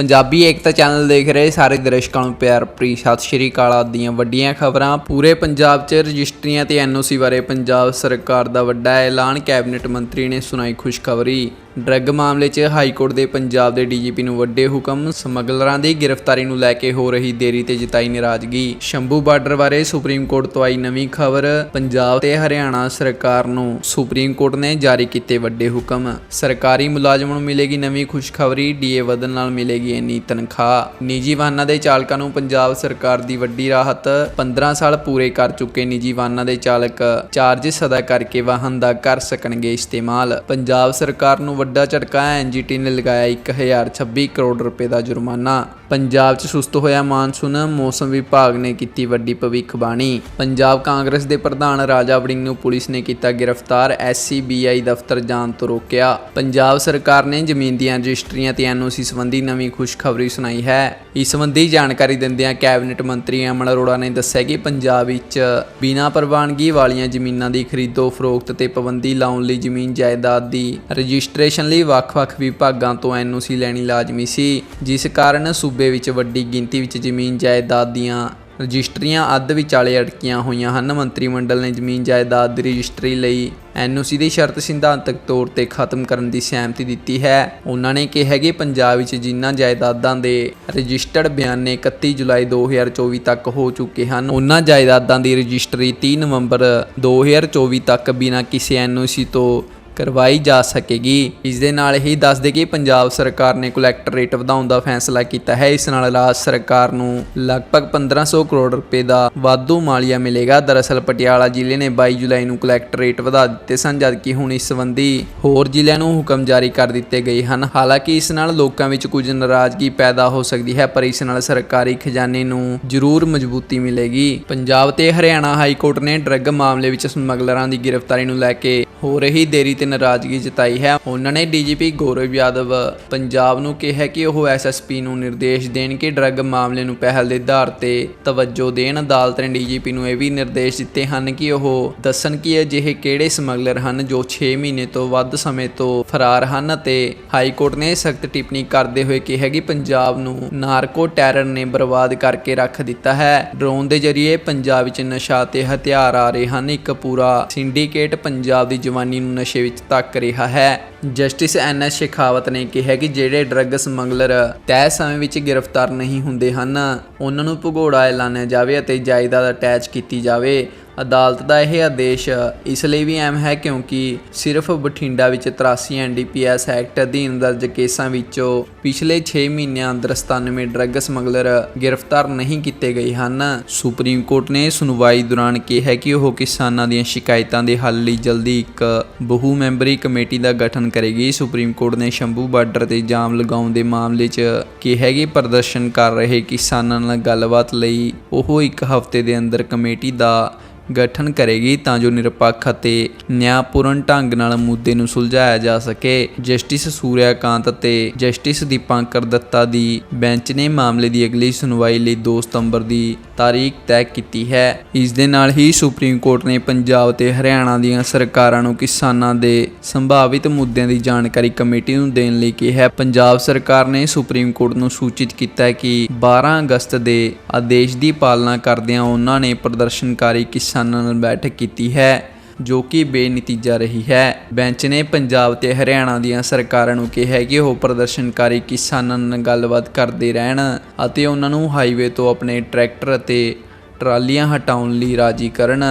ਪੰਜਾਬੀ ਏਕਤਾ channel ਦੇਖ ਰਹੇ ਸਾਰੇ ਦਰਸ਼ਕਾਂ ਨੂੰ ਪਿਆਰ ਭਰੀ ਸਤਿ ਸ਼੍ਰੀ ਅਕਾਲ ਦੀਆਂ ਵੱਡੀਆਂ ਖਬਰਾਂ। ਪੂਰੇ ਪੰਜਾਬ 'ਚ ਰਜਿਸਟਰੀਆਂ ਤੇ ਐਨਓਸੀ ਬਾਰੇ ਪੰਜਾਬ ਸਰਕਾਰ ਦਾ ਵੱਡਾ ਐਲਾਨ, ਕੈਬਨਿਟ ਮੰਤਰੀ ਨੇ ਸੁਣਾਈ ਖੁਸ਼ਖਬਰੀ। ਡਰੱਗ ਮਾਮਲੇ 'ਚ ਹਾਈ ਕੋਰਟ ਦੇ ਪੰਜਾਬ ਦੇ ਡੀਜੀਪੀ ਨੂੰ ਵੱਡੇ ਹੁਕਮ, ਸਮਗਲਰਾਂ ਦੀ ਗ੍ਰਿਫਤਾਰੀ ਨੂੰ ਲੈ ਕੇ ਹੋ ਰਹੀ ਦੇਰੀ ਤੇ ਜਤਾਈ ਨਾਰਾਜ਼ਗੀ। ਸ਼ੰਭੂ ਬਾਰਡਰ ਬਾਰੇ ਸੁਪਰੀਮ ਕੋਰਟ ਤੋਂ ਆਈ ਨਵੀਂ ਖਬਰ, ਪੰਜਾਬ ਤੇ ਹਰਿਆਣਾ ਸਰਕਾਰ ਨੂੰ ਸੁਪਰੀਮ ਕੋਰਟ ਨੇ ਜਾਰੀ ਕੀਤੇ ਵੱਡੇ ਹੁਕਮ। ਸਰਕਾਰੀ ਮੁਲਾਜ਼ਮਾਂ ਨੂੰ ਮਿਲੇਗੀ ਨਵੀਂ ਖੁਸ਼ਖਬਰੀ, ਡੀਏ ਵਧਣ ਨਾਲ ਮਿਲੇਗੀ ਇੰਨੀ ਤਨਖਾਹ। ਨਿੱਜੀ ਵਾਹਨਾਂ ਦੇ ਚਾਲਕਾਂ ਨੂੰ ਪੰਜਾਬ ਸਰਕਾਰ ਦੀ ਵੱਡੀ ਰਾਹਤ 15 ਸਾਲ ਪੂਰੇ ਕਰ ਚੁੱਕੇ ਨਿੱਜੀ ਵਾਹਨਾਂ ਦੇ ਚਾਲਕ। ਚਾਰਜ ਸਦਾ ਕਰਕੇ ਵਾਹਨ ਦਾ ਕਰ ਸਕਣਗੇ ਇਸਤੇਮਾਲ। ਪੰਜਾਬ ਸਰਕਾਰ ਨੂੰ ਵੱਡਾ ਝਟਕਾ ਐਨਜੀਟੀ ਨੇ ਲਗਾਇਆ 1026 ਕਰੋੜ ਰੁਪਏ ਦਾ ਜੁਰਮਾਨਾ। ਪੰਜਾਬ 'ਚ ਸੁਸਤ ਹੋਇਆ ਮਾਨਸੂਨ, ਮੌਸਮ ਵਿਭਾਗ ਨੇ ਕੀਤੀ ਵੱਡੀ ਭਵਿੱਖਬਾਣੀ। ਪੰਜਾਬ ਕਾਂਗਰਸ ਦੇ ਪ੍ਰਧਾਨ ਰਾਜਾ ਵੜਿੰਗ ਨੂੰ ਪੁਲਿਸ ਨੇ ਕੀਤਾ ਗ੍ਰਿਫਤਾਰ ਐਸਸੀਬੀਆਈ ਦਫ਼ਤਰ ਜਾਣ ਤੋਂ ਰੋਕਿਆ। ਪੰਜਾਬ ਸਰਕਾਰ ਨੇ ਜ਼ਮੀਨ ਦੀਆਂ ਰਜਿਸਟਰੀਆਂ ਤੇ ਐਨਓਸੀ ਸੰਬੰਧੀ ਨਵੀਂ ਖੁਸ਼ਖਬਰੀ ਸੁਣਾਈ ਹੈ। ਇਸ ਸੰਬੰਧੀ ਜਾਣਕਾਰੀ ਦਿੰਦਿਆਂ ਕੈਬਨਿਟ ਮੰਤਰੀ ਅਮਨ ਅਰੋੜਾ ਨੇ ਦੱਸਿਆ ਕਿ ਪੰਜਾਬ ਵਿੱਚ ਬਿਨਾਂ ਪ੍ਰਵਾਨਗੀ ਵਾਲੀਆਂ ਜ਼ਮੀਨਾਂ ਦੀ ਖਰੀਦੋ, ਫਰੋਖਤ ਤੇ ਪਾਬੰਦੀ ਲਾਉਣ ਲਈ ਜ਼ਮੀਨ ਜਾਇਦਾਦ ਦੀ ਰਜਿਸਟ੍ਰੇਸ਼ਨ ਲਈ ਵੱਖ-ਵੱਖ ਵਿਭਾਗਾਂ ਤੋਂ ਐਨਓਸੀ ਲੈਣੀ ਲਾਜ਼ਮੀ ਸੀ, ਜਿਸ ਕਾਰਨ ਸੂਬੇ ਵਿੱਚ ਵੱਡੀ ਗਿਣਤੀ ਵਿੱਚ ਜ਼ਮੀਨ ਜਾਇਦਾਦ ਦੀਆਂ ਰਜਿਸਟਰੀਆਂ ਅੱਧ ਵਿਚਾਲੇ ਅਟਕੀਆਂ ਹੋਈਆਂ ਹਨ। ਮੰਤਰੀ ਮੰਡਲ ਨੇ ਜ਼ਮੀਨ ਜਾਇਦਾਦ ਦੀ ਰਜਿਸਟਰੀ ਲਈ ਐਨਓਸੀ ਦੀ ਸ਼ਰਤ ਸਿਧਾਂਤਕ ਤੌਰ ਤੇ ਖਤਮ ਕਰਨ ਦੀ ਸਹਿਮਤੀ ਦਿੱਤੀ ਹੈ। ਉਹਨਾਂ ਨੇ ਕਿਹਾ ਕਿ ਪੰਜਾਬ ਵਿੱਚ ਜਿਨ੍ਹਾਂ ਜਾਇਦਾਦਾਂ ਦੇ ਰਜਿਸਟਰਡ ਬਿਆਨੇ 31 ਜੁਲਾਈ 2024 ਤੱਕ ਹੋ ਚੁੱਕੇ ਹਨ, ਉਹਨਾਂ ਜਾਇਦਾਦਾਂ ਦੀ ਰਜਿਸਟਰੀ 30 ਨਵੰਬਰ 2024 ਤੱਕ ਬਿਨਾਂ ਕਿਸੇ ਐਨਓਸੀ ਤੋਂ ਕਰਵਾਈ ਜਾ ਸਕੇਗੀ। ਇਸ ਦੇ ਨਾਲ ਹੀ ਦੱਸ ਦੇ ਕਿ ਪੰਜਾਬ ਸਰਕਾਰ ਨੇ ਕਲੈਕਟਰ ਰੇਟ ਵਧਾਉਣ ਦਾ ਫੈਸਲਾ ਕੀਤਾ ਹੈ। ਇਸ ਨਾਲ ਰਾਜ ਸਰਕਾਰ ਨੂੰ ਲਗਭਗ 1500 ਕਰੋੜ ਰੁਪਏ ਦਾ ਵਾਧੂ ਮਾਲੀਆ ਮਿਲੇਗਾ। ਦਰਅਸਲ ਪਟਿਆਲਾ ਜ਼ਿਲ੍ਹੇ ਨੇ 22 ਜੁਲਾਈ ਨੂੰ ਕਲੈਕਟਰ ਰੇਟ ਵਧਾ ਦਿੱਤੇ ਸਨ, ਜਦਕਿ ਹੁਣ ਇਸ ਸੰਬੰਧੀ ਹੋਰ ਜ਼ਿਲ੍ਹਿਆਂ ਨੂੰ ਹੁਕਮ ਜਾਰੀ ਕਰ ਦਿੱਤੇ ਗਏ ਹਨ। ਹਾਲਾਂਕਿ ਇਸ ਨਾਲ ਲੋਕਾਂ ਵਿੱਚ ਕੁਝ ਨਾਰਾਜ਼ਗੀ ਪੈਦਾ ਹੋ ਸਕਦੀ ਹੈ, ਪਰ ਇਸ ਨਾਲ ਸਰਕਾਰੀ ਖਜ਼ਾਨੇ ਨੂੰ ਜ਼ਰੂਰ ਮਜ਼ਬੂਤੀ ਮਿਲੇਗੀ। ਪੰਜਾਬ ਤੇ ਹਰਿਆਣਾ ਹਾਈ ਕੋਰਟ ਨੇ ਡਰੱਗ ਮਾਮਲੇ ਵਿੱਚ ਸਮਗਲਰਾਂ ਦੀ ਗ੍ਰਿਫਤਾਰੀ ਨੂੰ ਲੈ ਕੇ ਹੋ ਰਹੀ ਦੇਰੀ ਤੇ ਨਾਰਾਜ਼ਗੀ ਜਤਾਈ ਹੈ। ਉਹਨਾਂ ਨੇ ਡੀਜੀਪੀ ਗੌਰਵ ਯਾਦਵ ਪੰਜਾਬ ਨੂੰ ਕਿਹਾ ਕਿ ਉਹ ਐਸਐਸਪੀ ਨੂੰ ਨਿਰਦੇਸ਼ ਦੇਣ ਕਿ ਡਰੱਗ ਮਾਮਲੇ ਨੂੰ ਪਹਿਲ ਦੇ ਆਧਾਰ ਤੇ ਤਵੱਜੋ ਦੇਣ। ਅਦਾਲਤ ਨੇ ਡੀਜੀਪੀ ਨੂੰ ਇਹ ਵੀ ਨਿਰਦੇਸ਼ ਦਿੱਤੇ ਹਨ ਕਿ ਉਹ ਦੱਸਣ ਕਿ ਅਜਿਹੇ ਕਿਹੜੇ ਸਮਗਲਰ ਹਨ ਜੋ 6 ਮਹੀਨੇ ਤੋਂ ਵੱਧ ਸਮੇਂ ਤੋਂ ਫਰਾਰ ਹਨ ਅਤੇ ਹਾਈ ਕੋਰਟ ਨੇ ਸਖਤ ਟਿੱਪਣੀ ਕਰਦੇ ਹੋਏ ਕਿਹਾ ਕਿ ਪੰਜਾਬ ਨੂੰ ਨਾਰਕੋ ਟੈਰਰ ਨੇ ਬਰਬਾਦ ਕਰਕੇ ਰੱਖ ਦਿੱਤਾ ਹੈ। ਡਰੋਨ ਦੇ ਜ਼ਰੀਏ ਪੰਜਾਬ ਵਿੱਚ ਨਸ਼ਾ ਤੇ ਹਥਿਆਰ ਆ ਰਹੇ ਹਨ। ਇੱਕ ਪੂਰਾ ਸਿੰਡੀਕੇਟ ਪੰਜਾਬ ਦੀ ਜਵਾਨੀ ਨੂੰ ਨਸ਼ੇ ਵਿੱਚ ਧੱਕ ਰਿਹਾ ਹੈ। ਜਸਟਿਸ ਐਨ ਐਸ ਸ਼ੇਖਾਵਤ ਨੇ ਕਿਹਾ ਕਿ ਜਿਹੜੇ ਡਰੱਗ ਸਮਗਲਰ ਤੈਅ ਸਮੇਂ ਵਿੱਚ ਗ੍ਰਿਫਤਾਰ ਨਹੀਂ ਹੁੰਦੇ ਹਨ, ਉਹਨਾਂ ਨੂੰ ਭਗੌੜਾ ਐਲਾਨਿਆ ਜਾਵੇ ਅਤੇ ਜਾਇਦਾਦ ਅਟੈਚ ਕੀਤੀ ਜਾਵੇ। ਅਦਾਲਤ ਦਾ ਇਹ ਆਦੇਸ਼ ਇਸ ਲਈ ਵੀ ਅਹਿਮ ਹੈ ਕਿਉਂਕਿ ਸਿਰਫ ਬਠਿੰਡਾ ਵਿੱਚ 83 ਐਨਡੀਪੀਐਸ ਐਕਟ ਅਧੀਨ ਦਰਜ ਕੇਸਾਂ ਵਿੱਚੋਂ ਪਿਛਲੇ 6 ਮਹੀਨਿਆਂ ਅੰਦਰ 97 ਡਰੱਗ ਸਮਗਲਰ ਗ੍ਰਿਫਤਾਰ ਨਹੀਂ ਕੀਤੇ ਗਏ ਹਨ। ਸੁਪਰੀਮ ਕੋਰਟ ਨੇ ਸੁਣਵਾਈ ਦੌਰਾਨ ਕਿਹਾ ਕਿ ਉਹ ਕਿਸਾਨਾਂ ਦੀਆਂ ਸ਼ਿਕਾਇਤਾਂ ਦੇ ਹੱਲ ਲਈ ਜਲਦੀ ਇੱਕ ਬਹੁ ਮੈਂਬਰੀ ਕਮੇਟੀ ਦਾ ਗਠਨ ਕਰੇਗੀ। ਸੁਪਰੀਮ ਕੋਰਟ ਨੇ ਸ਼ੰਭੂ ਬਾਰਡਰ ਤੇ ਜਾਮ ਲਗਾਉਣ ਦੇ ਮਾਮਲੇ 'ਚ ਕਿਹਾ ਕਿ ਪ੍ਰਦਰਸ਼ਨ ਕਰ ਰਹੇ ਕਿਸਾਨਾਂ ਨਾਲ ਗੱਲਬਾਤ ਲਈ ਉਹ ਇੱਕ ਹਫ਼ਤੇ ਦੇ ਅੰਦਰ ਕਮੇਟੀ ਦਾ ਗਠਨ ਕਰੇਗੀ ਤਾਂ ਜੋ ਨਿਰਪੱਖ ਅਤੇ ਨਿਆਂਪੂਰਨ ਢੰਗ ਨਾਲ ਮੁੱਦੇ ਨੂੰ ਸੁਲਝਾਇਆ ਜਾ ਸਕੇ। ਜਸਟਿਸ ਸੂਰਿਆਕਾਂਤ ਅਤੇ ਜਸਟਿਸ ਦੀਪਾਂਕਰ ਦੱਤਾ ਦੀ ਬੈਂਚ ਨੇ ਮਾਮਲੇ ਦੀ ਅਗਲੀ ਸੁਣਵਾਈ ਲਈ 2 ਸਤੰਬਰ ਦੀ ਤਾਰੀਖ ਤੈਅ ਕੀਤੀ ਹੈ। ਇਸ ਦੇ ਨਾਲ ਹੀ ਸੁਪਰੀਮ ਕੋਰਟ ਨੇ ਪੰਜਾਬ ਤੇ ਹਰਿਆਣਾ ਦੀਆਂ ਸਰਕਾਰਾਂ ਨੂੰ ਕਿਸਾਨਾਂ ਦੇ ਸੰਭਾਵਿਤ ਮੁੱਦਿਆਂ ਦੀ ਜਾਣਕਾਰੀ ਕਮੇਟੀ ਨੂੰ ਦੇਣ ਲਈ ਕਿਹਾ। ਪੰਜਾਬ ਸਰਕਾਰ ਨੇ ਸੁਪਰੀਮ ਕੋਰਟ ਨੂੰ ਸੂਚਿਤ ਕੀਤਾ ਹੈ ਕਿ 12 ਅਗਸਤ ਦੇ ਆਦੇਸ਼ ਦੀ ਪਾਲਣਾ ਕਰਦਿਆਂ ਉਹਨਾਂ ਨੇ ਪ੍ਰਦਰਸ਼ਨਕਾਰੀ ਕਿਸਾਨਾਂ ਨਾਲ ਬੈਠਕ ਕੀਤੀ ਹੈ, ਜੋ ਕਿ ਬੇਨਤੀਜਾ ਰਹੀ ਹੈ। ਬੈਂਚ ਨੇ ਪੰਜਾਬ ਤੇ ਹਰਿਆਣਾ ਦੀਆਂ ਸਰਕਾਰਾਂ ਨੂੰ ਕਿਹਾ ਕਿ ਉਹ ਪ੍ਰਦਰਸ਼ਨਕਾਰੀ ਕਿਸਾਨਾਂ ਨਾਲ ਗੱਲਬਾਤ ਕਰਦੇ ਰਹਿਣ ਅਤੇ ਉਹਨਾਂ ਨੂੰ ਹਾਈਵੇ ਤੋਂ ਆਪਣੇ ਟਰੈਕਟਰ ਅਤੇ ਟਰਾਲੀਆਂ ਹਟਾਉਣ ਲਈ ਰਾਜੀ ਕਰਨ।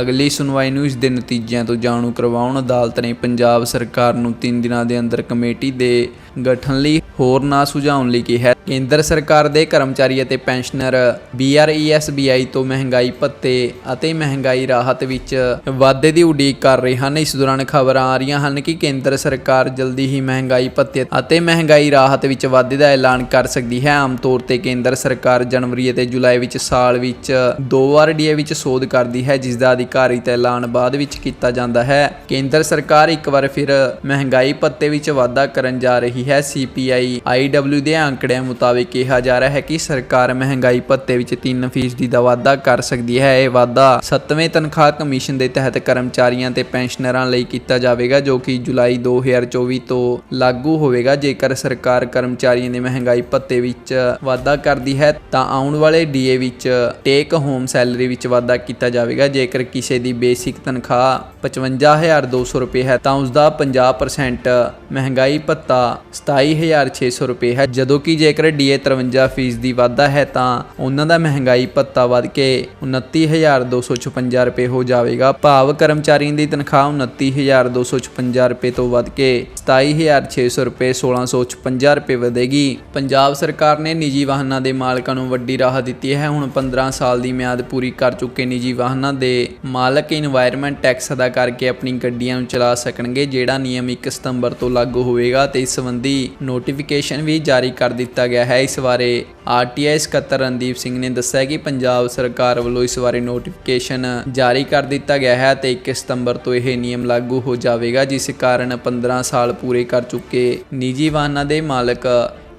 ਅਗਲੀ ਸੁਣਵਾਈ ਨੂੰ ਇਸ ਦੇ ਨਤੀਜਿਆਂ ਤੋਂ ਜਾਣੂ ਕਰਵਾਉਣ ਅਦਾਲਤ ਨੇ ਪੰਜਾਬ ਸਰਕਾਰ ਨੂੰ 3 ਦਿਨਾਂ ਦੇ ਅੰਦਰ ਕਮੇਟੀ ਦੇ ਗਠਨ ਲਈ ਹੋਰ ਨਾ ਸੁਝਾਉਣ ਲਈ ਕਿਹਾ। ਕੇਂਦਰ ਸਰਕਾਰ ਦੇ ਕਰਮਚਾਰੀ ਅਤੇ ਪੈਨਸ਼ਨਰ BRESBI ਤੋਂ ਮਹਿੰਗਾਈ ਭੱਤੇ ਅਤੇ ਮਹਿੰਗਾਈ ਰਾਹਤ ਵਿੱਚ ਵਾਧੇ ਦੀ ਉਡੀਕ ਕਰ ਰਹੇ ਹਨ। ਇਸ ਦੌਰਾਨ ਖਬਰਾਂ ਆ ਰਹੀਆਂ ਹਨ ਕਿ ਕੇਂਦਰ ਸਰਕਾਰ ਜਲਦੀ ਹੀ ਮਹਿੰਗਾਈ ਭੱਤੇ ਅਤੇ ਮਹਿੰਗਾਈ ਰਾਹਤ ਵਿੱਚ ਵਾਧੇ ਦਾ ਐਲਾਨ ਕਰ ਸਕਦੀ ਹੈ। ਆਮ ਤੌਰ ਤੇ ਕੇਂਦਰ ਸਰਕਾਰ ਜਨਵਰੀ ਅਤੇ ਜੁਲਾਈ ਵਿੱਚ ਸਾਲ ਵਿੱਚ ਦੋ ਵਾਰ ਡੀਏ ਵਿੱਚ ਸੋਧ ਕਰਦੀ ਹੈ, ਜਿਸ ਦਾ ਅਧਿਕਾਰਿਤ ਐਲਾਨ ਬਾਅਦ ਵਿੱਚ ਕੀਤਾ ਜਾਂਦਾ ਹੈ। ਕੇਂਦਰ ਸਰਕਾਰ ਇੱਕ ਵਾਰ ਫਿਰ ਮਹਿੰਗਾਈ ਭੱਤੇ ਵਿੱਚ ਵਾਧਾ ਕਰਨ ਜਾ ਰਹੀ ਹੈ। CPI ਜਾਰੀ IW ਦੇ ਅੰਕੜਿਆਂ ਮੁਤਾਬਕ ਕਿਹਾ ਜਾ ਰਿਹਾ ਹੈ ਕਿ ਸਰਕਾਰ ਮਹਿੰਗਾਈ ਭੱਤੇ ਵਿੱਚ 3% ਦਾ ਵਾਧਾ ਕਰ ਸਕਦੀ ਹੈ। ਇਹ ਵਾਧਾ 7ਵੇਂ ਤਨਖਾਹ ਕਮਿਸ਼ਨ ਦੇ ਤਹਿਤ ਕਰਮਚਾਰੀਆਂ ਤੇ ਪੈਨਸ਼ਨਰਾਂ ਲਈ ਕੀਤਾ ਜਾਵੇਗਾ, ਜੋ ਕਿ ਜੁਲਾਈ 2024 ਤੋਂ ਲਾਗੂ ਹੋਵੇਗਾ। ਜੇਕਰ ਸਰਕਾਰ ਕਰਮਚਾਰੀਆਂ ਦੇ ਮਹਿੰਗਾਈ ਭੱਤੇ ਵਿੱਚ ਵਾਧਾ ਕਰਦੀ ਹੈ, ਤਾਂ ਆਉਣ ਵਾਲੇ ਡੀਏ ਵਿੱਚ ਟੇਕ ਹੋਮ ਸੈਲਰੀ ਵਿੱਚ ਵਾਧਾ ਕੀਤਾ ਜਾਵੇਗਾ। ਜੇਕਰ ਕਿਸੇ ਦੀ ਬੇਸਿਕ ਤਨਖਾਹ 55200 ਰੁਪਏ ਹੈ, ਤਾਂ ਉਸ ਦਾ 50% ਮਹਿੰਗਾਈ ਭੱਤਾ 27600 ਰੁਪਏ ਹੈ। ਜਦੋਂ ਕਿ ਜੇਕਰ ਡੀਏ 53% ਦੀ ਵਾਧਾ ਹੈ ਤਾਂ ਉਹਨਾਂ ਦਾ ਮਹਿੰਗਾਈ ਭੱਤਾ ਵੱਧ ਕੇ 29256 ਰੁਪਏ ਹੋ ਜਾਵੇਗਾ। ਭਾਵ ਕਰਮਚਾਰੀਆਂ ਦੀ ਤਨਖਾਹ 29256 ਰੁਪਏ ਤੋਂ ਵੱਧ ਕੇ 27600 ਰੁਪਏ 1656 ਰੁਪਏ ਵਧੇਗੀ। ਪੰਜਾਬ ਸਰਕਾਰ ਨੇ ਨਿੱਜੀ ਵਾਹਨਾਂ ਦੇ ਮਾਲਕਾਂ ਨੂੰ ਵੱਡੀ ਰਾਹਤ ਦਿੱਤੀ ਹੈ। ਹੁਣ 15 ਸਾਲ ਦੀ ਮਿਆਦ ਪੂਰੀ ਕਰ ਚੁੱਕੇ ਨਿੱਜੀ ਵਾਹਨਾਂ ਦੇ ਮਾਲਕ ਇਨਵਾਇਰਨਮੈਂਟ ਟੈਕਸ ਅਦਾ ਕਰਕੇ ਆਪਣੀ ਗੱਡੀਆਂ ਨੂੰ ਚਲਾ ਸਕਣਗੇ, ਜਿਹੜਾ ਨਿਯਮ 1 ਸਤੰਬਰ ਤੋਂ ਲਾਗੂ ਹੋਵੇਗਾ ਤੇ ਇਸ ਸੰਬੰਧੀ ਨੋਟੀਫਿਕੇਸ਼ਨ ਵੀ ਜਾਰੀ ਕਰ ਦਿੱਤਾ ਗਿਆ ਹੈ। ਇਸ ਬਾਰੇ ਆਰਟੀਆਈ ਸਕੱਤਰ ਰਣਦੀਪ ਸਿੰਘ ਨੇ ਦੱਸਿਆ ਕਿ ਪੰਜਾਬ ਸਰਕਾਰ ਵੱਲੋਂ ਇਸ ਬਾਰੇ ਨੋਟੀਫਿਕੇਸ਼ਨ ਜਾਰੀ ਕਰ ਦਿੱਤਾ ਗਿਆ ਹੈ ਤੇ 1 ਸਤੰਬਰ ਤੋਂ ਇਹ ਨਿਯਮ ਲਾਗੂ ਹੋ ਜਾਵੇਗਾ, ਜਿਸ ਕਾਰਨ 15 ਸਾਲ ਪੂਰੇ ਕਰ ਚੁੱਕੇ ਨਿੱਜੀ ਵਾਹਨਾਂ ਦੇ ਮਾਲਕ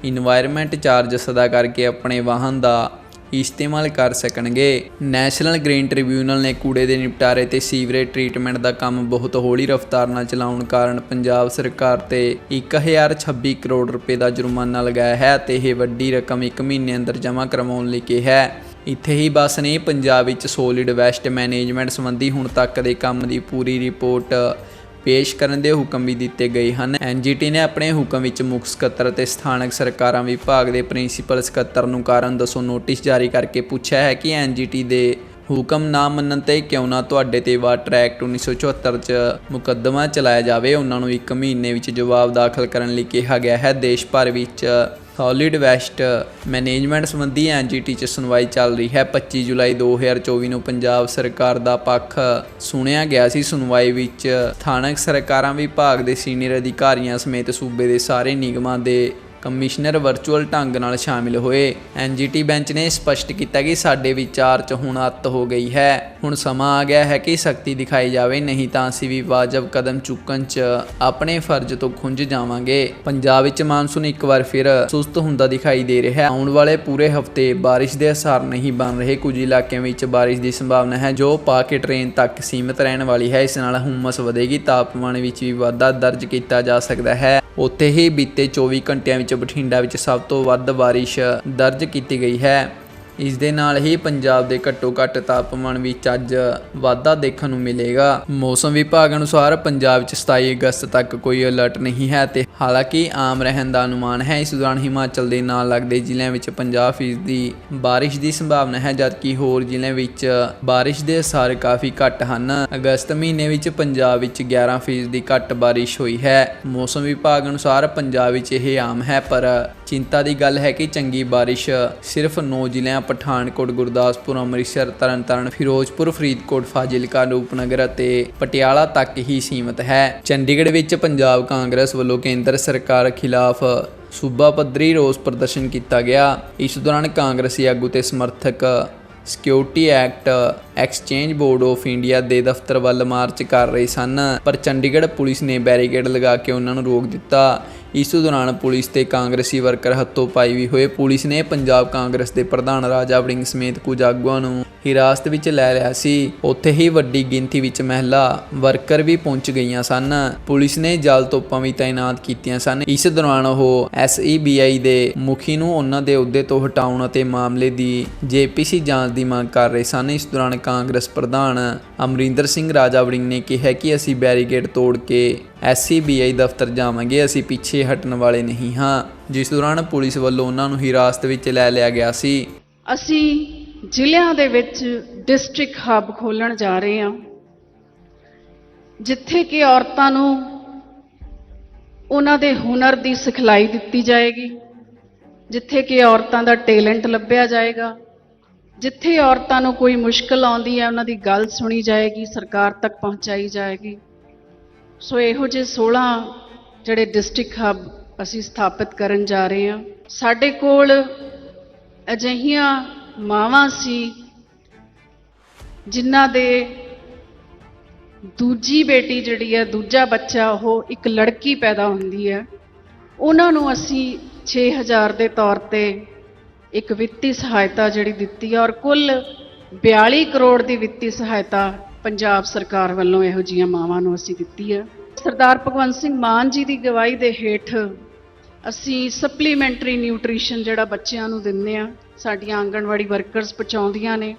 ਇਨਵਾਇਰਨਮੈਂਟ ਚਾਰਜ ਸਦਾ ਕਰਕੇ ਆਪਣੇ ਵਾਹਨ ਦਾ ਇਸਤੇਮਾਲ ਕਰ ਸਕਣਗੇ। ਨੈਸ਼ਨਲ ਗ੍ਰੀਨ ਟ੍ਰਿਬਿਊਨਲ ਨੇ ਕੂੜੇ ਦੇ ਨਿਪਟਾਰੇ ਤੇ ਸੀਵਰੇਜ ਟ੍ਰੀਟਮੈਂਟ ਦਾ ਕੰਮ ਬਹੁਤ ਹੌਲੀ ਰਫ਼ਤਾਰ ਨਾਲ ਚਲਾਉਣ ਕਾਰਨ ਪੰਜਾਬ ਸਰਕਾਰ ਤੇ 1026 ਕਰੋੜ ਰੁਪਏ ਦਾ ਜੁਰਮਾਨਾ ਲਗਾਇਆ ਹੈ ਤੇ ਇਹ ਵੱਡੀ ਰਕਮ 1 ਮਹੀਨੇ ਅੰਦਰ ਜਮ੍ਹਾਂ ਕਰਵਾਉਣ ਲਈ ਕਿਹਾ ਹੈ। ਇੱਥੇ ਹੀ ਬਸ ਨੇ ਪੰਜਾਬ ਵਿੱਚ ਸੋਲਿਡ ਵੈਸਟ ਮੈਨੇਜਮੈਂਟ ਸੰਬੰਧੀ ਹੁਣ ਤੱਕ ਦੇ ਕੰਮ ਦੀ ਪੂਰੀ ਰਿਪੋਰਟ ਪੇਸ਼ ਕਰਨ ਦੇ ਹੁਕਮ ਵੀ ਦਿੱਤੇ ਗਏ ਹਨ। ਐਨਜੀਟੀ ਨੇ ਆਪਣੇ ਹੁਕਮ ਵਿੱਚ ਮੁੱਖ ਸਕੱਤਰ ਅਤੇ ਸਥਾਨਕ ਸਰਕਾਰਾਂ ਵਿਭਾਗ ਦੇ ਪ੍ਰਿੰਸੀਪਲ ਸਕੱਤਰ ਨੂੰ ਕਾਰਨ ਦੱਸੋ ਨੋਟਿਸ ਜਾਰੀ ਕਰਕੇ ਪੁੱਛਿਆ ਹੈ ਕਿ ਐਨਜੀਟੀ ਦੇ ਹੁਕਮ ਨਾ ਮੰਨਣ ਤੇ ਕਿਉਂ ਨਾ ਤੁਹਾਡੇ ਤੇ ਵਾਟਰ ਐਕਟ 1974 ਚ ਮੁਕੱਦਮਾ ਚਲਾਇਆ ਜਾਵੇ, ਉਹਨਾਂ ਨੂੰ 1 ਮਹੀਨੇ ਵਿੱਚ ਜਵਾਬ ਦਾਖਲ ਕਰਨ ਲਈ ਕਿਹਾ ਗਿਆ ਹੈ। ਦੇਸ਼ ਭਰ ਵਿੱਚ ਸੋਲਿਡ ਵੈਸਟ ਮੈਨੇਜਮੈਂਟ ਸੰਬੰਧੀ ਐਨਜੀਟੀ ਚ ਸੁਣਵਾਈ ਚੱਲ ਰਹੀ ਹੈ। 25 ਜੁਲਾਈ 2024 ਨੂੰ ਪੰਜਾਬ ਸਰਕਾਰ ਦਾ ਪੱਖ ਸੁਣਿਆ ਗਿਆ ਸੀ। ਸੁਣਵਾਈ ਵਿੱਚ ਸਥਾਨਕ ਸਰਕਾਰਾਂ ਵਿਭਾਗ ਦੇ ਸੀਨੀਅਰ ਅਧਿਕਾਰੀਆਂ ਸਮੇਤ ਸੂਬੇ ਦੇ ਸਾਰੇ ਨਿਗਮਾਂ ਦੇ ਕਮਿਸ਼ਨਰ ਵਰਚੁਅਲ ਢੰਗ ਨਾਲ ਸ਼ਾਮਿਲ ਹੋਏ। ਐਨਜੀਟੀ ਬੈਂਚ ਨੇ ਸਪਸ਼ਟ ਕੀਤਾ ਕਿ ਸਾਡੇ ਵਿਚਾਰ 'ਚ ਹੁਣ ਅੱਤ ਹੋ ਗਈ ਹੈ। ਹੁਣ ਸਮਾਂ ਆ ਗਿਆ ਹੈ ਕਿ ਸਖਤੀ ਦਿਖਾਈ ਜਾਵੇ, ਨਹੀਂ ਤਾਂ ਅਸੀਂ ਵੀ ਵਾਜਬ ਕਦਮ ਚੁੱਕਣ 'ਚ ਆਪਣੇ ਫਰਜ਼ ਤੋਂ ਖੁੰਝ ਜਾਵਾਂਗੇ। ਪੰਜਾਬ ਵਿੱਚ ਮਾਨਸੂਨ ਇੱਕ ਵਾਰ ਫਿਰ ਸੁਸਤ ਹੁੰਦਾ ਦਿਖਾਈ ਦੇ ਰਿਹਾ ਹੈ। ਆਉਣ ਵਾਲੇ ਪੂਰੇ ਹਫ਼ਤੇ ਬਾਰਿਸ਼ ਦੇ ਅਸਾਰ ਨਹੀਂ ਬਣ ਰਹੇ। ਕੁਝ ਇਲਾਕਿਆਂ ਵਿੱਚ ਬਾਰਿਸ਼ ਦੀ ਸੰਭਾਵਨਾ ਹੈ, ਜੋ ਪਾ ਕੇ ਟ੍ਰੇਨ ਤੱਕ ਸੀਮਿਤ ਰਹਿਣ ਵਾਲੀ ਹੈ। ਇਸ ਨਾਲ ਹੁਮਸ ਵਧੇਗੀ। ਤਾਪਮਾਨ ਵਿੱਚ ਵੀ ਵਾਧਾ ਦਰਜ ਕੀਤਾ ਜਾ ਸਕਦਾ ਹੈ। ਉੱਥੇ ਹੀ ਬੀਤੇ 24 ਘੰਟਿਆਂ ਵਿੱਚ ਬਠਿੰਡਾ ਵਿੱਚ ਸਭ ਤੋਂ ਵੱਧ ਬਾਰਿਸ਼ ਦਰਜ ਕੀਤੀ ਗਈ ਹੈ। ਇਸ ਦੇ ਨਾਲ ਹੀ ਪੰਜਾਬ ਦੇ ਘੱਟੋ ਘੱਟ ਤਾਪਮਾਨ ਵਿੱਚ ਅੱਜ ਵਾਧਾ ਦੇਖਣ ਨੂੰ ਮਿਲੇਗਾ। ਮੌਸਮ ਵਿਭਾਗ ਅਨੁਸਾਰ ਪੰਜਾਬ 'ਚ 27 ਅਗਸਤ ਤੱਕ ਕੋਈ ਅਲਰਟ ਨਹੀਂ ਹੈ ਤੇ ਹਾਲਾਂਕਿ ਆਮ ਰਹਿਣ ਦਾ ਅਨੁਮਾਨ ਹੈ, ਇਸ ਦੌਰਾਨ ਹਿਮਾਚਲ ਦੇ ਨਾਲ ਲੱਗਦੇ ਜ਼ਿਲ੍ਹਿਆਂ ਵਿੱਚ 50% ਦੀ ਬਾਰਿਸ਼ ਦੀ ਸੰਭਾਵਨਾ ਹੈ, ਜਦਕਿ ਹੋਰ ਜ਼ਿਲ੍ਹਿਆਂ ਵਿੱਚ ਬਾਰਿਸ਼ ਦੇ ਅਸਾਰ ਕਾਫੀ ਘੱਟ ਹਨ। ਅਗਸਤ ਮਹੀਨੇ ਵਿੱਚ ਪੰਜਾਬ ਵਿੱਚ 11% ਦੀ ਘੱਟ ਬਾਰਿਸ਼ ਹੋਈ ਹੈ। ਮੌਸਮ ਵਿਭਾਗ ਅਨੁਸਾਰ ਪੰਜਾਬ ਵਿੱਚ ਇਹ ਆਮ ਹੈ, ਪਰ ਚਿੰਤਾ ਦੀ ਗੱਲ ਹੈ ਕਿ ਚੰਗੀ ਬਾਰਿਸ਼ ਸਿਰਫ 9 ਜ਼ਿਲ੍ਹਿਆਂ, ਪਠਾਨਕੋਟ, ਗੁਰਦਾਸਪੁਰ, ਅੰਮ੍ਰਿਤਸਰ, ਤਰਨਤਾਰਨ, ਫਿਰੋਜ਼ਪੁਰ, ਫਰੀਦਕੋਟ, ਫਾਜ਼ਿਲਕਾ, ਰੂਪਨਗਰ ਅਤੇ ਪਟਿਆਲਾ ਤੱਕ ਹੀ ਸੀਮਿਤ ਹੈ। ਚੰਡੀਗੜ੍ਹ ਵਿੱਚ ਪੰਜਾਬ ਕਾਂਗਰਸ ਵੱਲੋਂ ਕੇਂਦਰ ਸਰਕਾਰ ਖਿਲਾਫ ਸੂਬਾ ਪੱਧਰੀ ਰੋਸ ਪ੍ਰਦਰਸ਼ਨ ਕੀਤਾ ਗਿਆ। ਇਸ ਦੌਰਾਨ ਕਾਂਗਰਸੀ ਆਗੂ ਤੇ ਸਮਰਥਕ security act exchange board of India ਦੇ ਦਫ਼ਤਰ ਵੱਲ ਮਾਰਚ ਕਰ ਰਹੇ ਸਨ, ਪਰ ਚੰਡੀਗੜ੍ਹ ਪੁਲਿਸ ਨੇ ਬੈਰੀਕੇਡ ਲਗਾ ਕੇ ਉਹਨਾਂ ਨੂੰ ਰੋਕ ਦਿੱਤਾ। ਇਸ ਦੌਰਾਨ ਪੁਲਿਸ ਤੇ ਕਾਂਗਰਸੀ ਵਰਕਰ ਹੱਥੋਂ ਪਾਈ ਵੀ ਹੋਏ ਪੁਲਿਸ ਨੇ ਪੰਜਾਬ ਕਾਂਗਰਸ ਦੇ ਪ੍ਰਧਾਨ ਰਾਜਾ ਵੜਿੰਗ ਸਮੇਤ ਕੁਝ ਆਗੂਆਂ ਨੂੰ ਹਿਰਾਸਤ ਵਿੱਚ ਲੈ ਲਿਆ ਸੀ। ਉੱਥੇ ਹੀ ਵੱਡੀ ਗਿਣਤੀ ਵਿੱਚ ਮਹਿਲਾ ਵਰਕਰ ਵੀ ਪਹੁੰਚ ਗਈਆਂ ਸਨ। ਪੁਲਿਸ ਨੇ ਜਲ ਤੋਪਾਂ ਵੀ ਤਾਇਨਾਤ ਕੀਤੀਆਂ ਸਨ। ਇਸ ਦੌਰਾਨ ਉਹ ਐਸਈਬੀਆਈ ਦੇ ਮੁਖੀ ਨੂੰ ਉਹਨਾਂ ਦੇ ਅਹੁਦੇ ਤੋਂ ਹਟਾਉਣ ਅਤੇ ਮਾਮਲੇ ਦੀ ਜੇਪੀਸੀ ਜਾਂਚ ਦੀ ਮੰਗ ਕਰ ਰਹੇ ਸਨ। ਇਸ ਦੌਰਾਨ ਕਾਂਗਰਸ ਪ੍ਰਧਾਨ ਅਮਰਿੰਦਰ ਸਿੰਘ ਰਾਜਾ ਵੜਿੰਗ ਨੇ ਕਿਹਾ ਕਿ ਅਸੀਂ ਬੈਰੀਕੇਡ ਤੋੜ ਕੇ ਐਸਸੀਬੀਆਈ ਦਫ਼ਤਰ ਜਾਵਾਂਗੇ, ਅਸੀਂ ਪਿੱਛੇ ਹਟਣ ਵਾਲੇ ਨਹੀਂ ਹਾਂ। ਜਿਸ ਦੌਰਾਨ ਪੁਲਿਸ ਵੱਲੋਂ ਉਹਨਾਂ ਨੂੰ ਹਿਰਾਸਤ ਵਿੱਚ ਲੈ ਲਿਆ ਗਿਆ ਸੀ। ਅਸੀਂ ਜ਼ਿਲ੍ਹਿਆਂ ਦੇ ਵਿੱਚ ਡਿਸਟ੍ਰਿਕਟ ਹੱਬ ਖੋਲਣ ਜਾ ਰਹੇ ਹਾਂ। ਜਿੱਥੇ ਕਿ ਔਰਤਾਂ ਨੂੰ ਉਹਨਾਂ ਦੇ ਹੁਨਰ ਦੀ ਸਿਖਲਾਈ ਦਿੱਤੀ ਜਾਏਗੀ। ਜਿੱਥੇ ਕਿ ਔਰਤਾਂ ਦਾ ਟੈਲੈਂਟ ਲੱਭਿਆ ਜਾਏਗਾ। ਜਿੱਥੇ ਔਰਤਾਂ ਨੂੰ ਕੋਈ ਮੁਸ਼ਕਲ ਆਉਂਦੀ ਹੈ, ਉਹਨਾਂ ਦੀ ਗੱਲ ਸੁਣੀ ਜਾਏਗੀ, ਸਰਕਾਰ ਤੱਕ ਪਹੁੰਚਾਈ ਜਾਏਗੀ। ਸੋ ਇਹੋ ਜਿਹੇ 16 ਜਿਹੜੇ ਡਿਸਟ੍ਰਿਕਟ ਹੱਬ ਅਸੀਂ ਸਥਾਪਿਤ ਕਰਨ ਜਾ ਰਹੇ ਹਾਂ। ਸਾਡੇ ਕੋਲ ਅਜਿਹੀਆਂ ਮਾਵਾਂ ਸੀ ਜਿਨ੍ਹਾਂ ਦੇ ਦੂਜੀ ਬੇਟੀ ਜਿਹੜੀ ਹੈ, ਦੂਜਾ ਬੱਚਾ, ਉਹ ਇੱਕ ਲੜਕੀ ਪੈਦਾ ਹੁੰਦੀ ਹੈ। ਉਹਨਾਂ ਨੂੰ ਅਸੀਂ 6000 ਦੇ ਤੌਰ ਤੇ ਇੱਕ ਵਿੱਤੀ ਸਹਾਇਤਾ ਜਿਹੜੀ ਦਿੱਤੀ ਹੈ ਔਰ ਕੁੱਲ 42 ਕਰੋੜ ਦੀ ਵਿੱਤੀ ਸਹਾਇਤਾ ਪੰਜਾਬ ਸਰਕਾਰ ਵੱਲੋਂ ਇਹੋ ਜੀਆਂ ਮਾਵਾਂ ਨੂੰ ਅਸੀਂ ਦਿੱਤੀ ਹੈ। ਸਰਦਾਰ ਭਗਵੰਤ ਸਿੰਘ ਮਾਨ ਜੀ ਦੀ ਗਵਾਹੀ ਦੇ ਹੇਠ ਅਸੀਂ ਸਪਲੀਮੈਂਟਰੀ ਨਿਊਟ੍ਰੀਸ਼ਨ ਜਿਹੜਾ ਬੱਚਿਆਂ ਨੂੰ ਦਿੰਦੇ ਆ ਸਾਡੀਆਂ ਆਂਗਣਵਾੜੀ ਵਰਕਰਸ ਪਹੁੰਚਾਉਂਦੀਆਂ ਨੇ।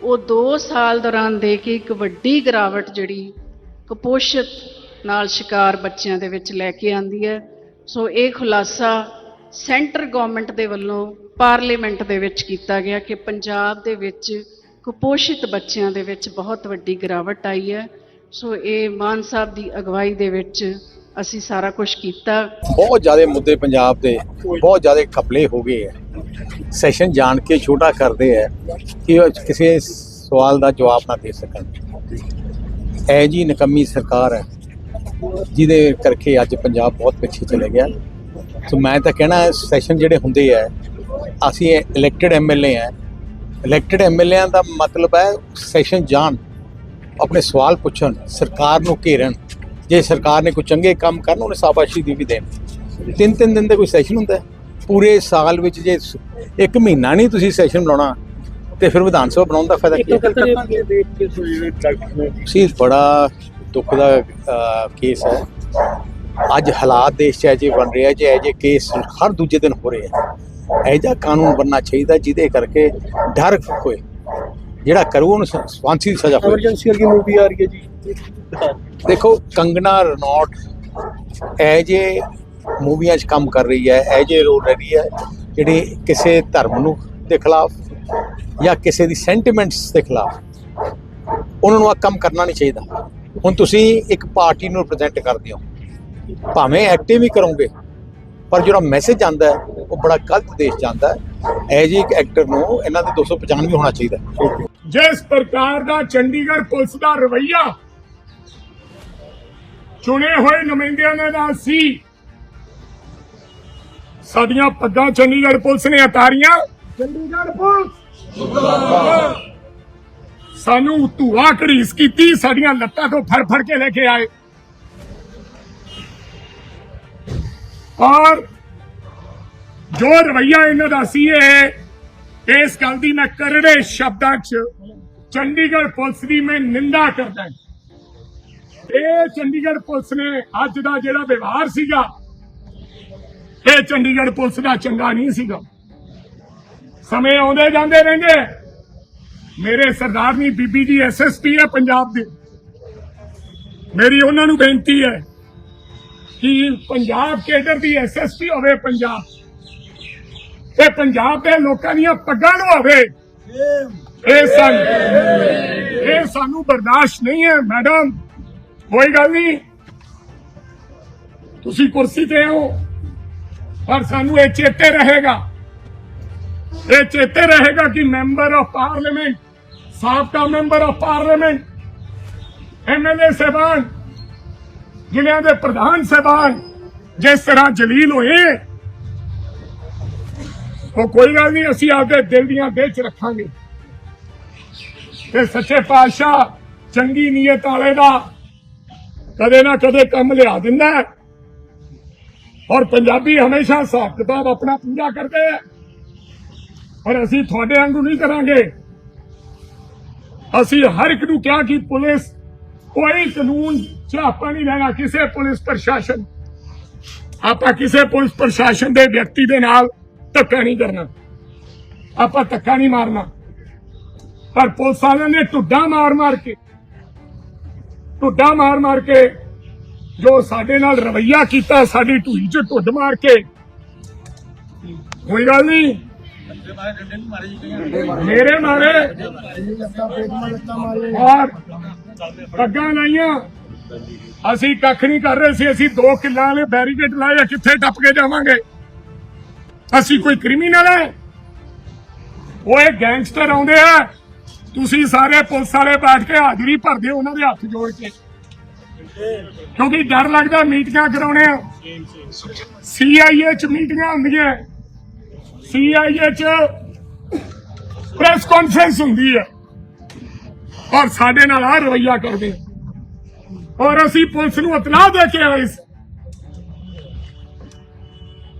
ਉਹ 2 ਸਾਲ ਦੌਰਾਨ ਦੇ ਕੇ ਇੱਕ ਵੱਡੀ ਗਿਰਾਵਟ ਜਿਹੜੀ ਕੁਪੋਸ਼ਿਤ ਨਾਲ ਸ਼ਿਕਾਰ ਬੱਚਿਆਂ ਦੇ ਵਿੱਚ ਲੈ ਕੇ ਆਂਦੀ ਹੈ। ਸੋ ਇਹ ਖੁਲਾਸਾ ਸੈਂਟਰ ਗਵਰਨਮੈਂਟ ਦੇ ਵੱਲੋਂ ਪਾਰਲੀਮੈਂਟ ਦੇ ਵਿੱਚ ਕੀਤਾ ਗਿਆ ਕਿ ਪੰਜਾਬ ਦੇ ਵਿੱਚ ਕੁਪੋਸ਼ਿਤ ਬੱਚਿਆਂ ਦੇ ਵਿੱਚ ਬਹੁਤ ਵੱਡੀ ਗਿਰਾਵਟ ਆਈ ਹੈ। ਸੋ ਇਹ ਮਾਨ ਸਾਹਿਬ ਦੀ ਅਗਵਾਈ ਦੇ ਵਿੱਚ ਅਸੀਂ ਸਾਰਾ ਕੁਝ ਕੀਤਾ। ਬਹੁਤ ਜ਼ਿਆਦਾ ਮੁੱਦੇ ਪੰਜਾਬ ਦੇ ਬਹੁਤ ਜ਼ਿਆਦਾ ਖਪਲੇ ਹੋ ਗਏ ਹੈ। ਸੈਸ਼ਨ ਜਾਣ ਕੇ ਛੋਟਾ ਕਰਦੇ ਹੈ ਕਿ ਕਿਸੇ ਸਵਾਲ ਦਾ ਜਵਾਬ ਨਾ ਦੇ ਸਕਣ। ਇਹ ਜੀ ਨਕਮੀ ਸਰਕਾਰ ਹੈ, ਜਿਹਦੇ ਕਰਕੇ ਅੱਜ ਪੰਜਾਬ ਬਹੁਤ ਪਿੱਛੇ ਚਲੇ ਗਿਆ। ਸੋ ਮੈਂ ਤਾਂ ਕਹਿਣਾ ਸੈਸ਼ਨ ਜਿਹੜੇ ਹੁੰਦੇ ਹੈ, ਅਸੀਂ ਇਲੈਕਟਿਡ ਐਮਐਲਏ ਹੈ ਇਲੈਕਟਿਡ ਐਮਐਲਏਆਂ ਦਾ ਮਤਲਬ ਹੈ ਸੈਸ਼ਨ ਜਾਣ ਆਪਣੇ ਸਵਾਲ ਪੁੱਛਣ ਸਰਕਾਰ ਨੂੰ ਘੇਰਨ। ਜੇ ਸਰਕਾਰ ਨੇ ਕੋਈ ਚੰਗੇ ਕੰਮ ਕਰਨ ਉਹਨੇ ਸ਼ਾਬਾਸ਼ੀ ਦੀ ਵੀ ਦੇਣ। ਤਿੰਨ ਤਿੰਨ ਦਿਨ ਦਾ ਕੋਈ ਸੈਸ਼ਨ ਹੁੰਦਾ। ਪੂਰੇ ਸਾਲ ਵਿੱਚ ਜੇ ਇੱਕ ਮਹੀਨਾ ਨਹੀਂ ਤੁਸੀਂ ਸੈਸ਼ਨ ਬੁਲਾਉਣਾ ਤੇ ਫਿਰ ਵਿਧਾਨ ਸਭਾ ਬਣਾਉਣ ਦਾ ਫਾਇਦਾ ਕੀ ਹੈ? ਸੀ ਬੜਾ ਦੁੱਖ ਦਾ ਕੇਸ ਹੈ। ਅੱਜ ਹਾਲਾਤ ਦੇਸ਼ 'ਚ ਅਜੇ ਬਣ ਰਿਹਾ ਜੇ ਅਜੇ ਕੇਸ ਹਰ ਦੂਜੇ ਦਿਨ ਹੋ ਰਹੇ ਹੈ ਇਹ ਜਿਹਾ ਕਾਨੂੰਨ ਬਣਨਾ ਚਾਹੀਦਾ ਜਿਹਦੇ ਕਰਕੇ ਡਰ ਹੋਏ ਜਿਹੜਾ ਕਰੂ ਉਹਨੂੰ ਸ- ਫਾਂਸੀ ਦੀ ਸਜ਼ਾ ਹੋਵੇ ਐਮਰਜੈਂਸੀ ਵਾਲੀ ਮੂਵੀ ਆ ਰਹੀ ਹੈ ਜੀ। ਦੇਖੋ ਕੰਗਨਾ ਰਣੌਟ ਇਹ ਜੇ ਮੂਵੀਆਂ 'ਚ ਕੰਮ ਕਰ ਰਹੀ ਹੈ ਇਹ ਜੇ ਰੋਲ ਰਹੀ ਹੈ ਜਿਹੜੀ ਕਿਸੇ ਧਰਮ ਨੂੰ ਦੇ ਖਿਲਾਫ ਜਾਂ ਕਿਸੇ ਦੀ ਸੈਂਟੀਮੈਂਟਸ ਦੇ ਖਿਲਾਫ ਉਹਨਾਂ ਨੂੰ ਆ ਕੰਮ ਕਰਨਾ ਨਹੀਂ ਚਾਹੀਦਾ। ਹੁਣ ਤੁਸੀਂ ਇੱਕ ਪਾਰਟੀ ਨੂੰ ਰਿਪਰੈਜ਼ੈਂਟ ਕਰਦੇ ਹੋ ਭਾਵੇਂ ਐਕਟਿਵ ਵੀ ਕਰੋਗੇ ਪਰ ਜਿਹੜਾ ਮੈਸੇਜ ਆਂਦਾ ਉਹ ਬੜਾ ਗਲਤ ਦੇਸ਼ ਜਾਂਦਾ ਹੈ। ਇੱਕ ਐਕਟਰ ਨੂੰ ਇਹਨਾਂ ਦੇ 295 ਵੀ ਹੋਣਾ ਚਾਹੀਦਾ ਜਿਸ ਪ੍ਰਕਾਰ ਦਾ ਚੰਡੀਗੜ੍ਹ ਪੁਲਿਸ ਦਾ ਰਵਈਆ ਚੁਣੇ ਹੋਏ ਨੁਮਾਇੰਦਿਆਂ ਦੇ ਨਾਲ ਸੀ, ਸਾਡੀਆਂ ਪੱਗਾਂ ਚੰਡੀਗੜ੍ਹ ਪੁਲਿਸ ਨੇ ਉਤਾਰੀਆਂ। ਚੰਡੀਗੜ੍ਹ ਪੁਲਿਸ! ਸਾਨੂੰ ਧੂਆ ਘੜੀਸ ਕੀਤੀ, ਸਾਡੀਆਂ ਲੱਤਾਂ ਤੋਂ ਫੜ ਫੜ ਕੇ ਲੈ ਕੇ ਆਏ। ਔਰ ਜੋ ਰਵੱਈਆ ਇਹਨਾਂ ਦਾ ਸੀ ਇਹ, ਇਸ ਗੱਲ ਦੀ ਮੈਂ ਕਰੜੇ ਸ਼ਬਦਾਂ 'ਚ ਚੰਡੀਗੜ੍ਹ ਪੁਲਿਸ ਦੀ ਮੈਂ ਨਿੰਦਾ ਕਰਦਾ ਇਹ ਚੰਡੀਗੜ੍ਹ ਪੁਲਿਸ ਨੇ ਅੱਜ ਦਾ ਜਿਹੜਾ ਵਿਵਹਾਰ ਸੀਗਾ, ਇਹ ਚੰਡੀਗੜ੍ਹ ਪੁਲਿਸ ਦਾ ਚੰਗਾ ਨਹੀਂ ਸੀਗਾ। ਸਮੇਂ ਆਉਂਦੇ ਜਾਂਦੇ ਰਹਿੰਦੇ ਮੇਰੇ ਸਰਦਾਰਨੀ ਬੀਬੀ ਜੀ ਐਸਐਸਪੀ ਹੈ ਪੰਜਾਬ ਦੇ। ਮੇਰੀ ਉਹਨਾਂ ਨੂੰ ਬੇਨਤੀ ਹੈ ਕਿ ਪੰਜਾਬ ਕੇਡਰ ਦੀ ਐਸਐਸਪੀ ਹੋਵੇ ਪੰਜਾਬ? ਤੇ ਪੰਜਾਬ ਦੇ ਲੋਕਾਂ ਦੀਆਂ ਪੱਗਾਂ ਨੂੰ ਹੋਵੇ? ਇਹ ਸਾਨੂੰ ਇਹ ਸਾਨੂੰ ਬਰਦਾਸ਼ਤ ਨਹੀਂ ਹੈ ਮੈਡਮ। ਕੋਈ ਗੱਲ ਨਹੀਂ। ਤੁਸੀਂ ਕੁਰਸੀ ਤੇ ਹੋ ਪਰ ਸਾਨੂੰ ਇਹ ਚੇਤੇ ਰਹੇਗਾ। ਇਹ ਚੇਤੇ ਰਹੇਗਾ ਕਿ ਮੈਂਬਰ ਆਫ ਪਾਰਲੀਮੈਂਟ ਸਾਬਕਾ ਮੈਂਬਰ ਆਫ ਪਾਰਲੀਮੈਂਟ ਐਮਐਲਏ ਸਾਹਿਬਾਨ ਜ਼ਿਲ੍ਹਿਆਂ ਦੇ ਪ੍ਰਧਾਨ ਸਾਹਿਬਾਨ ਜਿਸ ਤਰ੍ਹਾਂ ਜਲੀਲ ਹੋਏ, ਉਹ ਕੋਈ ਗੱਲ ਨਹੀਂ, ਅਸੀਂ ਆਪਦੇ ਦਿਲ ਦੀਆਂ ਦਿਲ 'ਚ ਰੱਖਾਂਗੇ। ਤੇ ਸੱਚੇ ਪਾਤਸ਼ਾਹ ਚੰਗੀ ਨੀਅਤ ਵਾਲੇ ਦਾ ਕਦੇ ਨਾ ਕਦੇ ਕੰਮ ਲਿਆ ਦਿੰਦਾ ਔਰ ਪੰਜਾਬੀ ਹਮੇਸ਼ਾ ਹਿਸਾਬ ਕਿਤਾਬ ਆਪਣਾ ਪੂਰਾ ਕਰਦੇ ਹੈ। ਔਰ ਅਸੀਂ ਤੁਹਾਡੇ ਵਾਂਗੂ ਨਹੀਂ ਕਰਾਂਗੇ। ਅਸੀਂ ਹਰ ਇੱਕ ਨੂੰ ਕਿਹਾ ਕਿ ਪੁਲਿਸ ਕੋਈ ਕਾਨੂੰਨ ਚ ਨਹੀਂ ਲੈਣਾ ਕਿਸੇ ਪੁਲਿਸ ਪ੍ਰਸ਼ਾਸਨ। ਆਪਾਂ ਕਿਸੇ ਪੁਲਿਸ ਪ੍ਰਸ਼ਾਸਨ ਦੇ ਵਿਅਕਤੀ ਦੇ ਨਾਲ ਧੱਕਾ ਨਹੀਂ ਕਰਨਾ। ਆਪਾਂ ਧੱਕਾ ਨਹੀਂ ਮਾਰਨਾ। ਪਰ ਪੁਲਿਸ ਵਾਲਿਆਂ ਨੇ ਢੁੱਡਾ ਮਾਰ ਮਾਰ ਕੇ, ਢੁੱਡਾ ਮਾਰ ਮਾਰ ਕੇ ਜੋ ਸਾਡੇ ਨਾਲ ਰਵਈਆ ਕੀਤਾ, ਸਾਡੀ ਢੂਈ 'ਚ ਢੁੱਡ ਮਾਰ ਕੇ। ਕੋਈ ਗੱਲ ਨਹੀਂ। ਮੇਰੇ ਮਾਰੇ। ਔਰ ਪੱਗਾਂ ਲਾਈਆਂ। ਅਸੀਂ ਕੱਖ ਨਹੀਂ ਕਰ ਰਹੇ ਸੀ, ਅਸੀਂ ਦੋ ਕਿੱਲਾਂ ਵਾਲੇ ਬੈਰੀਕੇਡ ਲਾਏ ਕਿੱਥੇ ਟੱਪ ਕੇ ਜਾਵਾਂਗੇ? ਅਸੀਂ ਕੋਈ ਕ੍ਰਿਮੀਨਲ ਹੈ ਓਏ ਗੈਂਗਸਟਰ ਆਉਂਦੇ ਆ, ਤੁਸੀਂ ਸਾਰੇ ਪੁਲਿਸ ਵਾਲੇ ਬੈਠ ਕੇ ਹਾਜ਼ਰੀ ਭਰਦੇ ਹੋ ਉਹਨਾਂ ਦੇ ਹੱਥ ਜੋੜ ਕੇ। ਕਿਉਂਕਿ ਡਰ ਲੱਗਦਾ ਮੀਟਿੰਗਾਂ ਕਰਾਉਣੇ ਆ। ਸੀਆਈਏ ਚ ਮੀਟਿੰਗਾਂ ਹੁੰਦੀਆਂ। ਸੀਆਈਏ ਚ ਪ੍ਰੈਸ ਕਾਨਫਰੰਸ ਹੁੰਦੀ ਹੈ ਔਰ ਸਾਡੇ ਨਾਲ ਆ ਰਵਈਆ ਕਰਦੇ ਆ। ਔਰ ਅਸੀਂ ਪੁਲਿਸ ਨੂੰ ਇਤਲਾਹ ਦੇ ਕੇ ਆਏ ਸੀ।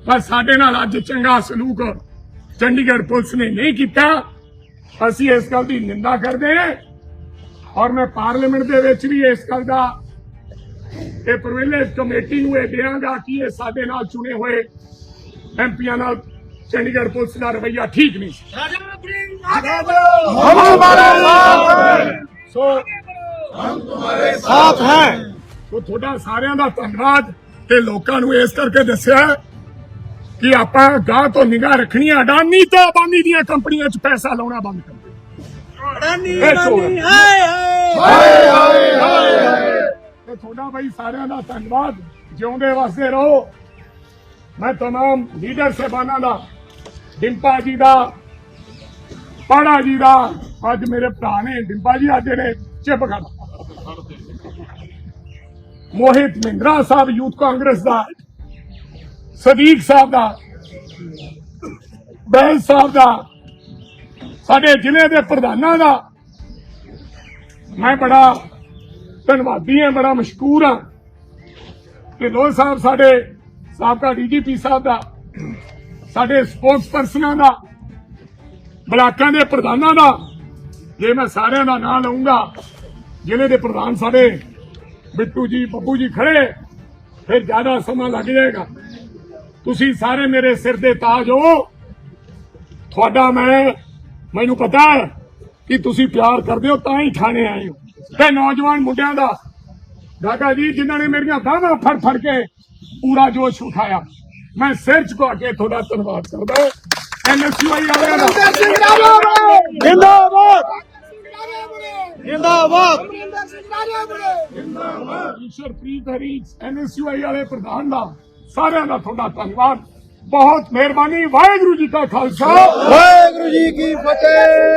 ਪਰ ਸਾਡੇ ਨਾਲ ਅੱਜ ਚੰਗਾ ਸਲੂਕ ਚੰਡੀਗੜ੍ਹ ਪੁਲਿਸ ਨੇ ਨਹੀਂ ਕੀਤਾ। ਅਸੀਂ ਇਸ ਗੱਲ ਦੀ ਨਿੰਦਾ ਕਰਦੇ ਹਾਂ ਔਰ ਮੈਂ ਪਾਰਲੀਮੈਂਟ ਦੇ ਵਿੱਚ ਵੀ ਇਸ ਗੱਲ ਦਾ ਇਹ ਪ੍ਰਿਵਿਲੇਜ ਕਮੇਟੀ ਨੂੰ ਇਹ ਦਿਆਂਗਾ ਕਿ ਇਹ ਸਾਡੇ ਨਾਲ ਚੁਣੇ ਹੋਏ ਐਮਪੀਆਂ ਨਾਲ ਚੰਡੀਗੜ੍ਹ ਪੁਲਿਸ ਦਾ ਰਵੱਈਆ ਠੀਕ ਨਹੀਂ ਸੀ। ਸੋ ਹਮ ਹੈ। ਸੋ ਤੁਹਾਡਾ ਸਾਰਿਆਂ ਦਾ ਧੰਨਵਾਦ ਤੇ ਲੋਕਾਂ ਨੂੰ ਇਸ ਕਰਕੇ ਦੱਸਿਆ ਕਿ ਆਪਾਂ ਗਾਂ ਤੋਂ ਨਿਗਾਹ ਰੱਖਣੀ ਅਡਾਨੀ ਤੇ ਅਬਾਨੀ ਦੀਆਂ ਕੰਪਨੀਆਂ 'ਚ ਪੈਸਾ ਲਾਉਣਾ ਬੰਦ ਕਰ ਦਿਓ ਅਡਾਨੀ ਤੁਹਾਡਾ ਭਾਈ ਸਾਰਿਆਂ ਦਾ ਧੰਨਵਾਦ। ਜਿਉਂਦੇ ਵਸਦੇ ਰਹੋ। ਮੈਂ ਤਮਾਮ ਲੀਡਰ ਸਹਿਬਾਨਾਂ ਦਾ ਡਿੰਪਾ ਜੀ ਦਾ ਪਾੜਾ ਜੀ ਦਾ ਅੱਜ ਮੇਰੇ ਭਰਾ ਨੇ ਡਿੰਪਾ ਜੀ ਅੱਜ ਨੇ ਚਿਪ ਖੜਾ ਮੋਹਿਤ ਮਹਿੰਦਰਾ ਸਾਹਿਬ, ਯੂਥ ਕਾਂਗਰਸ ਦਾ, ਸਦੀਕ ਸਾਹਿਬ ਦਾ ਬੈਲ ਸਾਹਿਬ ਦਾ, ਸਾਡੇ ਜ਼ਿਲ੍ਹੇ ਦੇ ਪ੍ਰਧਾਨਾਂ ਦਾ, ਮੈਂ ਬੜਾ ਧੰਨਵਾਦੀ ਹਾਂ, ਬੜਾ ਮਸ਼ਕੂਰ ਹਾਂ ਢਿੱਲੋਂ ਸਾਹਿਬ ਸਾਡੇ, ਸਾਬਕਾ ਡੀਜੀਪੀ ਸਾਹਿਬ ਦਾ, ਸਾਡੇ ਸਪੋਰਟਸ ਪਰਸਨਾਂ ਦਾ, ਬਲਾਕਾਂ ਦੇ ਪ੍ਰਧਾਨਾਂ ਦਾ, ਜੇ ਮੈਂ ਸਾਰਿਆਂ ਦਾ ਨਾਂ ਲਵਾਂਗਾ ਜ਼ਿਲ੍ਹੇ ਦੇ ਪ੍ਰਧਾਨ ਸਾਡੇ, ਬਿੱਟੂ ਜੀ, ਬੱਬੂ ਜੀ ਖੜੇ, ਫਿਰ ਜ਼ਿਆਦਾ ਸਮਾਂ ਲੱਗ ਜਾਏਗਾ। ਤੁਸੀਂ ਸਾਰੇ ਮੇਰੇ ਸਿਰ ਦੇ ਤਾਜ ਹੋ। ਤੁਹਾਡਾ ਮੈਂ, ਮੈਨੂੰ ਪਤਾ ਹੈ ਕਿ ਤੁਸੀਂ ਪਿਆਰ ਕਰਦੇ ਹੋ, ਤਾਂ ਹੀ ਥਾਣੇ ਆਏ ਹੋ। ਤੇ ਨੌਜਵਾਨ ਮੁੰਡਿਆਂ ਦਾ, ਦਾਦਾ ਜੀ, ਜਿਨ੍ਹਾਂ ਨੇ ਮੇਰੀਆਂ ਬਾਹਾਂ ਫੜ ਫੜ ਕੇ ਪੂਰਾ ਜੋਸ਼ ਉਠਾਇਆ, ਮੈਂ ਸਿਰ ਝੁਕਾ ਕੇ ਤੁਹਾਡਾ ਧੰਨਵਾਦ ਕਰਦਾ ਐਨਐਸਯੂਆਈ ਵਾਲਿਆਂ ਦਾ। ਜਿੰਦਾਬਾਦ! ਜਿੰਦਾਬਾਦ! ਈਸ਼ਵਰਪ੍ਰੀਤ ਹਰੀ ਐਨਐਸਯੂਆਈ ਵਾਲੇ ਪ੍ਰਧਾਨ ਦਾ ਸਾਰਿਆਂ ਦਾ ਤੁਹਾਡਾ ਧੰਨਵਾਦ। ਬਹੁਤ ਮਿਹਰਬਾਨੀ। ਵਾਹਿਗੁਰੂ ਜੀ ਕਾ ਖਾਲਸਾ। ਵਾਹਿਗੁਰੂ ਜੀ ਕੀ ਫਤਿਹ।